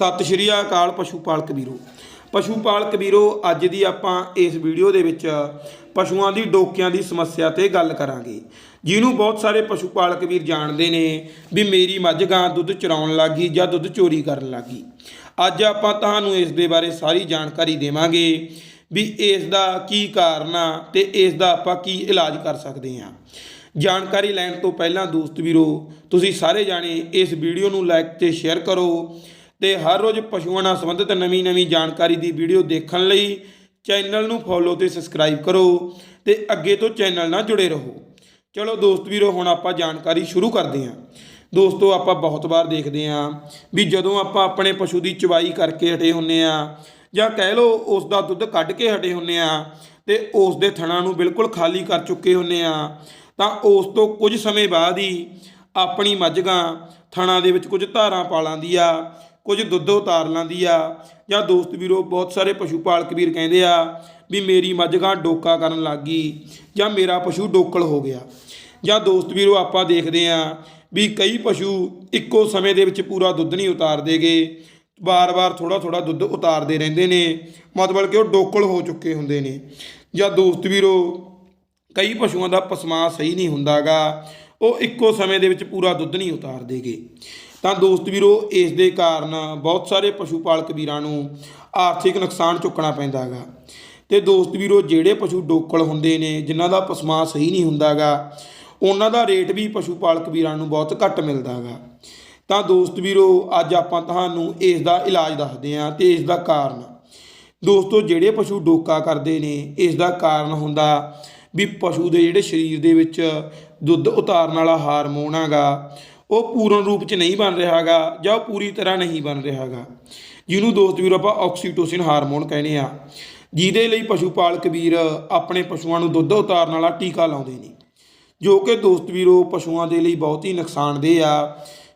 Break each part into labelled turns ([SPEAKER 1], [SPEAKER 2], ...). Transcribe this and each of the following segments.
[SPEAKER 1] ਸਤਿ ਸ਼੍ਰੀ ਅਕਾਲ ਪਸ਼ੂ ਪਾਲਕ ਵੀਰੋ। ਪਸ਼ੂ ਪਾਲਕ ਵੀਰੋ, ਅੱਜ ਦੀ ਆਪਾਂ ਇਸ ਵੀਡੀਓ ਦੇ ਵਿੱਚ ਪਸ਼ੂਆਂ ਦੀ ਡੋਕਿਆਂ ਦੀ ਸਮੱਸਿਆ ਤੇ ਗੱਲ ਕਰਾਂਗੇ। ਜਿਹਨੂੰ ਬਹੁਤ ਸਾਰੇ ਪਸ਼ੂ ਪਾਲਕ ਵੀਰ ਜਾਣਦੇ ਨੇ ਵੀ ਮੇਰੀ ਮੱਝ ਗਾਂ ਦੁੱਧ ਚਰਾਉਣ ਲੱਗੀ ਜਾਂ ਦੁੱਧ ਚੋਰੀ ਕਰਨ ਲੱਗੀ। ਅੱਜ ਆਪਾਂ ਤੁਹਾਨੂੰ ਇਸ ਦੇ ਬਾਰੇ ਸਾਰੀ ਜਾਣਕਾਰੀ ਦੇਵਾਂਗੇ ਵੀ ਇਸ ਦਾ ਕੀ ਕਾਰਨ ਆ ਤੇ ਇਸ ਦਾ ਆਪਾਂ ਕੀ ਇਲਾਜ ਕਰ ਸਕਦੇ ਹਾਂ। ਜਾਣਕਾਰੀ ਲੈਣ ਤੋਂ ਪਹਿਲਾਂ ਦੋਸਤ ਵੀਰੋ, ਤੁਸੀਂ ਸਾਰੇ ਜਾਣੇ ਇਸ ਵੀਡੀਓ ਨੂੰ ਲਾਈਕ ਤੇ ਸ਼ੇਅਰ ਕਰੋ ਤੇ ਹਰ ਰੋਜ਼ ਪਸ਼ੂਆਂ ਨਾਲ ਸੰਬੰਧਿਤ ਨਵੀਂ-ਨਵੀਂ ਜਾਣਕਾਰੀ ਦੀ ਵੀਡੀਓ ਦੇਖਣ ਲਈ ਚੈਨਲ ਨੂੰ ਫੋਲੋ ਤੇ ਸਬਸਕ੍ਰਾਈਬ ਕਰੋ ਤੇ ਅੱਗੇ ਤੋਂ ਚੈਨਲ ਨਾਲ ਜੁੜੇ ਰਹੋ। ਚਲੋ ਦੋਸਤ ਵੀਰੋ, ਹੁਣ ਆਪਾਂ ਜਾਣਕਾਰੀ ਸ਼ੁਰੂ ਕਰਦੇ ਹਾਂ। ਦੋਸਤੋ, ਆਪਾਂ ਬਹੁਤ ਵਾਰ ਦੇਖਦੇ ਹਾਂ ਵੀ ਜਦੋਂ ਆਪਾਂ ਆਪਣੇ ਪਸ਼ੂ ਦੀ ਚਵਾਈ ਕਰਕੇ ਹਟੇ ਹੁੰਨੇ ਆ ਜਾਂ ਕਹਿ ਲਓ ਉਸ ਦਾ ਦੁੱਧ ਕੱਢ ਕੇ ਹਟੇ ਹੁੰਨੇ ਆ ਤੇ ਉਸ ਦੇ ਥਣਾ ਨੂੰ ਬਿਲਕੁਲ ਖਾਲੀ ਕਰ ਚੁੱਕੇ ਹੁੰਨੇ ਆ ਤਾਂ ਉਸ ਤੋਂ ਕੁਝ ਸਮੇਂ ਬਾਅਦ ਹੀ ਆਪਣੀ ਮੱਝ ਥਣਾਂ ਦੇ ਵਿੱਚ ਕੁਝ ਧਾਰਾਂ ਪਾ ਲਾਂਦੀ ਆ ਕੁਝ ਦੁੱਧ ਉਤਾਰ ਲੈਂਦੀ ਆ, ਜਾਂ ਦੋਸਤ ਵੀਰੋ ਬਹੁਤ ਸਾਰੇ ਪਸ਼ੂ ਪਾਲਕ ਵੀਰ ਕਹਿੰਦੇ ਆ ਵੀ ਮੇਰੀ ਮੱਝ ਗਾਂ ਡੋਕਾ ਕਰਨ ਲੱਗ ਗਈ, ਜਾਂ ਮੇਰਾ ਪਸ਼ੂ ਡੋਕਲ ਹੋ ਗਿਆ। ਜਾਂ ਦੋਸਤ ਵੀਰੋ ਆਪਾਂ ਦੇਖਦੇ ਆ ਵੀ ਕਈ ਪਸ਼ੂ ਇੱਕੋ ਸਮੇਂ ਦੇ ਵਿੱਚ ਪੂਰਾ ਦੁੱਧ ਨਹੀਂ ਉਤਾਰਦੇਗੇ ਵਾਰ-ਵਾਰ ਥੋੜਾ-ਥੋੜਾ ਦੁੱਧ ਉਤਾਰਦੇ ਰਹਿੰਦੇ ਨੇ, ਮਤਲਬ ਕਿ ਉਹ ਡੋਕਲ ਹੋ ਚੁੱਕੇ ਹੁੰਦੇ ਨੇ। ਜਾਂ ਦੋਸਤ ਵੀਰੋ ਕਈ ਪਸ਼ੂਆਂ ਦਾ ਪਸਮਾ ਸਹੀ ਨਹੀਂ ਹੁੰਦਾਗਾ ਉਹ ਇੱਕੋ ਸਮੇਂ ਦੇ ਵਿੱਚ ਪੂਰਾ ਦੁੱਧ ਨਹੀਂ ਉਤਾਰਦੇਗੇ ਤਾਂ ਦੋਸਤ ਵੀਰੋ, ਇਸ ਦੇ ਕਾਰਨ ਬਹੁਤ ਸਾਰੇ ਪਸ਼ੂ ਪਾਲਕ ਵੀਰਾਂ ਨੂੰ ਆਰਥਿਕ ਨੁਕਸਾਨ ਚੁੱਕਣਾ ਪੈਂਦਾ ਪੈਂਦਾਗਾ ਤੇ ਦੋਸਤ ਵੀਰੋ, ਜਿਹੜੇ ਪਸ਼ੂ ਡੋਕਲ ਹੁੰਦੇ ਨੇ, ਜਿਨ੍ਹਾਂ ਦਾ ਪਸਮਾ ਸਹੀ ਨਹੀਂ ਹੁੰਦਾਗਾ ਉਹਨਾਂ ਦਾ ਰੇਟ ਵੀ ਪਸ਼ੂ ਪਾਲਕ ਵੀਰਾਂ ਨੂੰ ਬਹੁਤ ਘੱਟ ਮਿਲਦਾਗਾ ਤਾਂ ਦੋਸਤ ਵੀਰੋ, ਅੱਜ ਆਪਾਂ ਤੁਹਾਨੂੰ ਇਸ ਦਾ ਇਲਾਜ ਦੱਸਦੇ ਹਾਂ ਤੇ ਇਸ ਦਾ ਕਾਰਨ। ਦੋਸਤੋ, ਜਿਹੜੇ ਪਸ਼ੂ ਡੋਕਾ ਕਰਦੇ ਨੇ, ਇਸ ਦਾ ਕਾਰਨ ਹੁੰਦਾ ਵੀ ਪਸ਼ੂ ਦੇ ਜਿਹੜੇ ਸਰੀਰ ਦੇ ਵਿੱਚ ਦੁੱਧ ਉਤਾਰਨ ਵਾਲਾ ਹਾਰਮੋਨ ਹੈਗਾ ਉਹ ਪੂਰਨ ਰੂਪ 'ਚ ਨਹੀਂ ਬਣ ਰਿਹਾਗਾ ਜਾਂ ਉਹ ਪੂਰੀ ਤਰ੍ਹਾਂ ਨਹੀਂ ਬਣ ਰਿਹਾਗਾ। ਜਿਹਨੂੰ ਦੋਸਤ ਵੀਰੋ ਆਪਾਂ ਆਕਸੀਟੋਸਿਨ ਹਾਰਮੋਨ ਕਹਿੰਦੇ ਆ ਜਿਹਦੇ ਲਈ ਪਸ਼ੂ ਪਾਲਕ ਵੀਰ ਆਪਣੇ ਪਸ਼ੂਆਂ ਨੂੰ ਦੁੱਧ ਉਤਾਰਨ ਵਾਲਾ ਟੀਕਾ ਲਾਉਂਦੇ ਨੇ। ਜੋ ਕਿ ਦੋਸਤ ਵੀਰੋ ਪਸ਼ੂਆਂ ਦੇ ਲਈ ਬਹੁਤ ਹੀ ਨੁਕਸਾਨਦੇਹ ਆ।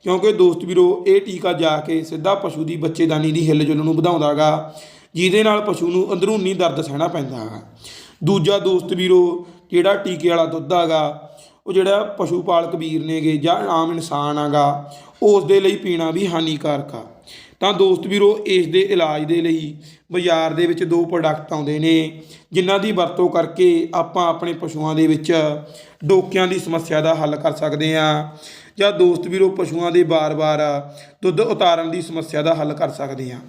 [SPEAKER 1] ਕਿਉਂਕਿ ਦੋਸਤ ਵੀਰੋ ਇਹ ਟੀਕਾ ਜਾ ਕੇ ਸਿੱਧਾ ਪਸ਼ੂ ਦੀ ਬੱਚੇਦਾਨੀ ਦੀ ਹਿੱਲ ਜੁਲ ਨੂੰ ਵਧਾਉਂਦਾਗਾ ਜਿਹਦੇ ਨਾਲ ਪਸ਼ੂ ਨੂੰ ਅੰਦਰੂਨੀ ਦਰਦ ਸਹਿਣਾ ਪੈਂਦਾ ਹੈਗਾ ਦੂਜਾ ਦੋਸਤ ਵੀਰੋ ਜਿਹੜਾ ਟੀਕੇ ਵਾਲਾ ਦੁੱਧ ਹੈਗਾ ਉਹ ਜਿਹੜਾ ਪਸ਼ੂ ਪਾਲਕ ਵੀਰ ਨੇਗੇ ਜਾਂ ਆਮ ਇਨਸਾਨ ਹੈਗਾ ਉਸ ਦੇ ਲਈ ਪੀਣਾ ਵੀ ਹਾਨੀਕਾਰਕ ਆ। ਤਾਂ ਦੋਸਤ ਵੀਰੋ, ਇਸ ਦੇ ਇਲਾਜ ਦੇ ਲਈ ਬਾਜ਼ਾਰ ਦੇ ਵਿੱਚ ਦੋ ਪ੍ਰੋਡਕਟ ਆਉਂਦੇ ਨੇ, ਜਿਨ੍ਹਾਂ ਦੀ ਵਰਤੋਂ ਕਰਕੇ ਆਪਾਂ ਆਪਣੇ ਪਸ਼ੂਆਂ ਦੇ ਵਿੱਚ ਡੋਕਿਆਂ ਦੀ ਸਮੱਸਿਆ ਦਾ ਹੱਲ ਕਰ ਸਕਦੇ ਹਾਂ ਜਾਂ ਦੋਸਤ ਵੀਰੋ, ਪਸ਼ੂਆਂ ਦੇ ਬਾਰ-ਬਾਰ ਦੁੱਧ ਉਤਾਰਨ ਦੀ ਸਮੱਸਿਆ ਦਾ ਹੱਲ ਕਰ ਸਕਦੇ ਹਾਂ।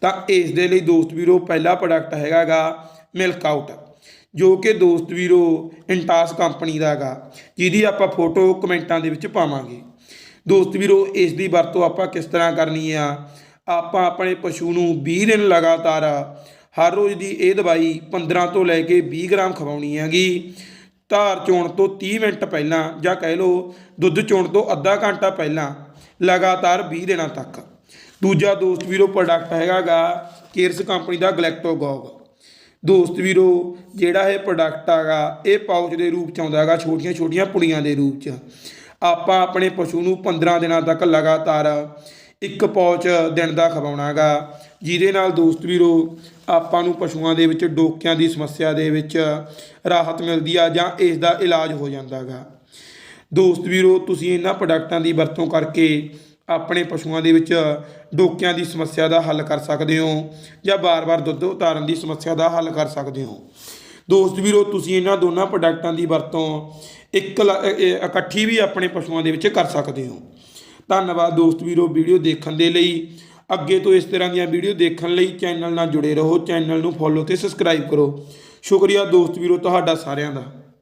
[SPEAKER 1] ਤਾਂ ਇਸ ਦੇ ਲਈ ਦੋਸਤ ਵੀਰੋ, ਪਹਿਲਾ ਪ੍ਰੋਡਕਟ ਹੈਗਾਗਾ ਮਿਲਕ ਆਊਟ ਜੋ ਕਿ ਦੋਸਤ ਵੀਰੋ, ਇੰਟਾਸ ਕੰਪਨੀ ਦਾ ਹੈਗਾ, ਜਿਹਦੀ ਆਪਾਂ ਫੋਟੋ ਕਮੈਂਟਾਂ ਦੇ ਵਿੱਚ ਪਾਵਾਂਗੇ। ਦੋਸਤ ਵੀਰੋ, ਇਸ ਦੀ ਵਰਤੋਂ ਆਪਾਂ ਕਿਸ ਤਰ੍ਹਾਂ ਕਰਨੀ ਆ? ਆਪਾਂ ਆਪਣੇ ਪਸ਼ੂ ਨੂੰ 20 ਦਿਨ ਲਗਾਤਾਰ ਹਰ ਰੋਜ਼ ਦੀ ਇਹ ਦਵਾਈ 15 ਤੋਂ ਲੈ ਕੇ 20 ਗ੍ਰਾਮ ਖਵਾਉਣੀ ਹੈਗੀ। ਧਾਰ ਚੋਣ ਤੋਂ 30 ਮਿੰਟ ਪਹਿਲਾਂ ਜਾਂ ਕਹਿ ਲਓ ਦੁੱਧ ਚੋਣ ਤੋਂ ਅੱਧਾ ਘੰਟਾ ਪਹਿਲਾਂ ਲਗਾਤਾਰ 20 ਦਿਨਾਂ ਤੱਕ। ਦੂਜਾ ਦੋਸਤ ਵੀਰੋ ਪ੍ਰੋਡਕਟ ਹੈਗਾਗਾ ਕੇਰਸ ਕੰਪਨੀ ਦਾ ਗਲੈਕਟੋਗੋਗ। ਦੋਸਤ ਵੀਰੋ, ਜਿਹੜਾ ਇਹ ਪ੍ਰੋਡਕਟ ਹੈਗਾ ਇਹ ਪਾਊਚ ਦੇ ਰੂਪ ਚ ਆਉਂਦਾ ਹੈਗਾ, ਛੋਟੀਆਂ ਛੋਟੀਆਂ ਪੁੜੀਆਂ ਦੇ ਰੂਪ ਚ। ਆਪਾਂ ਆਪਣੇ ਪਸ਼ੂ ਨੂੰ 15 ਦਿਨਾਂ ਤੱਕ ਲਗਾਤਾਰ ਇੱਕ ਪਾਊਚ ਦਿਨ ਦਾ ਖਵਾਉਣਾ ਹੈਗਾ। ਜਿਹਦੇ ਨਾਲ ਦੋਸਤ ਵੀਰੋ, ਆਪਾਂ ਨੂੰ ਪਸ਼ੂਆਂ ਦੇ ਵਿੱਚ ਡੋਕਿਆਂ ਦੀ ਸਮੱਸਿਆ ਦੇ ਵਿੱਚ ਰਾਹਤ ਮਿਲਦੀ ਆ ਜਾਂ ਇਸ ਦਾ ਇਲਾਜ ਹੋ ਜਾਂਦਾ ਹੈਗਾ। ਦੋਸਤ ਵੀਰੋ, ਤੁਸੀਂ ਇਹਨਾਂ ਪ੍ਰੋਡਕਟਾਂ ਦੀ ਵਰਤੋਂ ਕਰਕੇ ਆਪਣੇ ਪਸ਼ੂਆਂ ਦੇ ਵਿੱਚ ਡੋਕਿਆਂ ਦੀ ਸਮੱਸਿਆ ਦਾ ਹੱਲ ਕਰ ਸਕਦੇ ਹੋ ਜਾਂ ਬਾਰ-ਬਾਰ ਦੁੱਧ ਉਤਾਰਨ ਦੀ ਸਮੱਸਿਆ ਦਾ ਹੱਲ ਕਰ ਸਕਦੇ ਹੋ। ਦੋਸਤ ਵੀਰੋ, ਤੁਸੀਂ ਇਹਨਾਂ ਦੋਨਾਂ ਪ੍ਰੋਡਕਟਾਂ ਦੀ ਵਰਤੋਂ ਇੱਕ ਲ- ਇਕੱਠੀ ਵੀ ਆਪਣੇ ਪਸ਼ੂਆਂ ਦੇ ਵਿੱਚ ਕਰ ਸਕਦੇ ਹੋ। ਧੰਨਵਾਦ ਦੋਸਤ ਵੀਰੋ ਵੀਡੀਓ ਦੇਖਣ ਦੇ ਲਈ। ਅੱਗੇ ਤੋਂ ਇਸ ਤਰ੍ਹਾਂ ਦੀਆਂ ਵੀਡੀਓ ਦੇਖਣ ਲਈ ਚੈਨਲ ਨਾਲ ਜੁੜੇ ਰਹੋ, ਚੈਨਲ ਨੂੰ ਫੋਲੋ ਤੇ ਸਬਸਕ੍ਰਾਈਬ ਕਰੋ। ਸ਼ੁਕਰੀਆ ਦੋਸਤ ਵੀਰੋ ਤੁਹਾਡਾ ਸਾਰਿਆਂ ਦਾ।